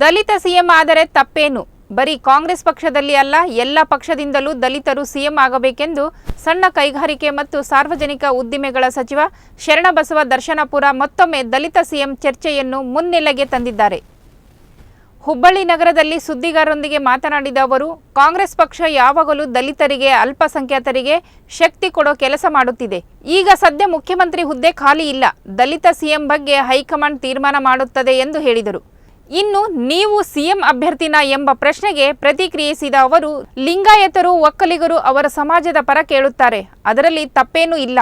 ದಲಿತ CM ಆದರೆ ತಪ್ಪೇನು? ಬರೀ ಕಾಂಗ್ರೆಸ್ ಪಕ್ಷದಲ್ಲಿ ಅಲ್ಲ, ಎಲ್ಲ ಪಕ್ಷದಿಂದಲೂ ದಲಿತರು ಸಿಎಂ ಆಗಬೇಕೆಂದು ಸಣ್ಣ ಕೈಗಾರಿಕೆ ಮತ್ತು ಸಾರ್ವಜನಿಕ ಉದ್ದಿಮೆಗಳ ಸಚಿವ ಶರಣಬಸವ ದರ್ಶನಪುರ ಮತ್ತೊಮ್ಮೆ ದಲಿತ ಸಿಎಂ ಚರ್ಚೆಯನ್ನು ಮುನ್ನೆಲೆಗೆ ತಂದಿದ್ದಾರೆ. ಹುಬ್ಬಳ್ಳಿ ನಗರದಲ್ಲಿ ಸುದ್ದಿಗಾರರೊಂದಿಗೆ ಮಾತನಾಡಿದ ಅವರು, ಕಾಂಗ್ರೆಸ್ ಪಕ್ಷ ಯಾವಾಗಲೂ ದಲಿತರಿಗೆ, ಅಲ್ಪಸಂಖ್ಯಾತರಿಗೆ ಶಕ್ತಿ ಕೊಡೋ ಕೆಲಸ ಮಾಡುತ್ತಿದೆ. ಈಗ ಸದ್ಯ ಮುಖ್ಯಮಂತ್ರಿ ಹುದ್ದೆ ಖಾಲಿ ಇಲ್ಲ. ದಲಿತ ಸಿಎಂ ಬಗ್ಗೆ ಹೈಕಮಾಂಡ್ ತೀರ್ಮಾನ ಮಾಡುತ್ತದೆ ಎಂದು ಹೇಳಿದರು. ಇನ್ನು ನೀವು ಸಿಎಂ ಅಭ್ಯರ್ಥಿನ ಎಂಬ ಪ್ರಶ್ನೆಗೆ ಪ್ರತಿಕ್ರಿಯಿಸಿದ ಅವರು ಲಿಂಗಾಯತರು ಒಕ್ಕಲಿಗರು ಅವರ ಸಮಾಜದ ಪರ ಕೇಳುತ್ತಾರೆ. ಅದರಲ್ಲಿ ತಪ್ಪೇನೂ ಇಲ್ಲ.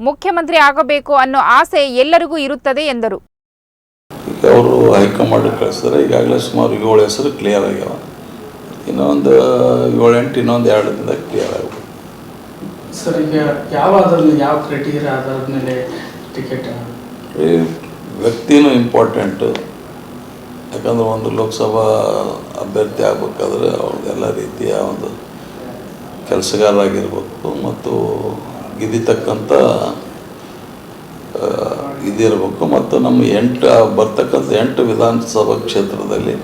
ಮುಖ್ಯಮಂತ್ರಿ ಆಗಬೇಕು ಅನ್ನೋ ಆಸೆ ಎಲ್ಲರಿಗೂ ಇರುತ್ತದೆ ಎಂದರು. ಅವರು ಹೈಕಮಾಂಡ್ ಕಳಿಸಿದ್ರೆ ಈಗಾಗಲೇ ಸುಮಾರು ಏಳು ಹೆಸರು ಕ್ಲಿಯರ್ ಆಗ್ಯಾವ. ಇನ್ನೊಂದು ಏಳೆಂಟು ಇನ್ನೊಂದು ಎರಡು ದಿನದಾಗ ಕ್ಲಿಯರ್ ಆಗ್ಬೋದು ಸರ್ ಈಗ ಯಾವ ಅದ್ರಲ್ಲಿ ಯಾವ ಕ್ರೈಟೀರಿಯಾ ಆಧಾರದ ಮೇಲೆ ಟಿಕೆಟ್ ಈ ವ್ಯಕ್ತಿನೂ ಇಂಪಾರ್ಟೆಂಟು ಯಾಕಂದ್ರೆ ಒಂದು ಲೋಕಸಭಾ ಅಭ್ಯರ್ಥಿ ಆಗ್ಬೇಕಾದ್ರೆ ಅವ್ರದ್ದೆಲ್ಲ ರೀತಿಯ ಒಂದು ಕೆಲಸಗಾರರಾಗಿರ್ಬೇಕು ಮತ್ತು ಗಿದಿತಕ್ಕಂಥ ಇದಿರಬೇಕು. ಮತ್ತು ನಮ್ಮ ಎಂಟು ಬರ್ತಕ್ಕಂಥ ಎಂಟು ವಿಧಾನಸಭಾ ಕ್ಷೇತ್ರದಲ್ಲಿ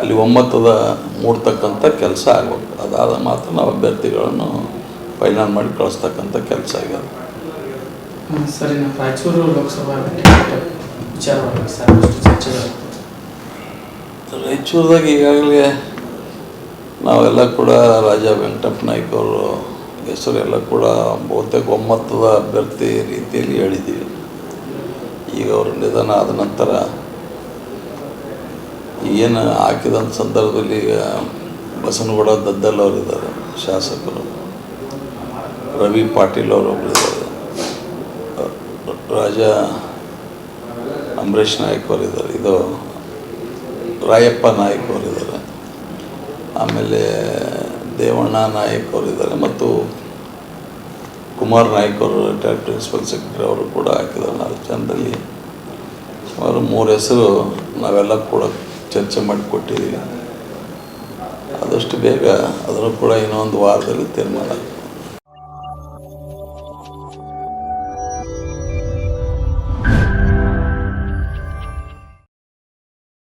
ಅಲ್ಲಿ ಒಮ್ಮತದ ಮೂಡ್ತಕ್ಕಂಥ ಕೆಲಸ ಆಗಬೇಕು. ಅದಾದ ಮಾತ್ರ ನಾವು ಅಭ್ಯರ್ಥಿಗಳನ್ನು ಫೈನಲ್ ಮಾಡಿ ಕಳಿಸ್ತಕ್ಕಂಥ ಕೆಲಸ ಆಗ್ಯದ. ಸರ್ ರಾಯಚೂರು ಲೋಕಸಭಾ ವಿಚಾರ ವಿಚಾರವಾಗಿ ರಾಯಚೂರದಾಗ ಈಗಾಗಲೇ ನಾವೆಲ್ಲ ಕೂಡ ರಾಜ ವೆಂಕಟಪ್ಪ ಅವರು ಹೆಸರೆಲ್ಲ ಕೂಡ ಬಹುತೇಕ ಒಮ್ಮತದ ಅಭ್ಯರ್ಥಿ ರೀತಿಯಲ್ಲಿ ಹೇಳಿದ್ದೀವಿ. ಈಗ ಅವರು ನಿಧನ ಆದ ನಂತರ ಏನು ಹಾಕಿದಂಥ ಸಂದರ್ಭದಲ್ಲಿ ಈಗ ಬಸನಗೌಡ ದದ್ದಲ್ ಅವರಿದ್ದಾರೆ ಶಾಸಕರು. ರವಿ ಪಾಟೀಲ್ ಅವರು ಒಬ್ಬರಿದ್ದಾರೆ ರಾಜ ಅಂಬರೀಷ್ ನಾಯ್ಕ ಅವರಿದ್ದಾರೆ ಇದು ರಾಯಪ್ಪ ನಾಯಕ್ ಅವರಿದ್ದಾರೆ ಆಮೇಲೆ ದೇವಣ್ಣ ನಾಯಕ್ ಅವರಿದ್ದಾರೆ ಮತ್ತು ಕುಮಾರ್ ನಾಯಕ್ ಅವರು ರಿಟೈರ್ಡ್ ಪ್ರಿನ್ಸಿಪಲ್ ಸೆಕ್ರೆಟರಿ ಅವರು ಕೂಡ ಹಾಕಿದ್ದಾರೆ. ನಾಲ್ಕು ಜನದಲ್ಲಿ ಸುಮಾರು ಮೂರು ಹೆಸರು ನಾವೆಲ್ಲ ಕೂಡ ಚರ್ಚೆ ಮಾಡಿಕೊಟ್ಟಿದ್ದೀವಿ. ಆದಷ್ಟು ಬೇಗ ಅದನ್ನು ಕೂಡ ಇನ್ನೊಂದು ವಾರದಲ್ಲಿ ತೀರ್ಮಾನ ಆಗ್ತದೆ.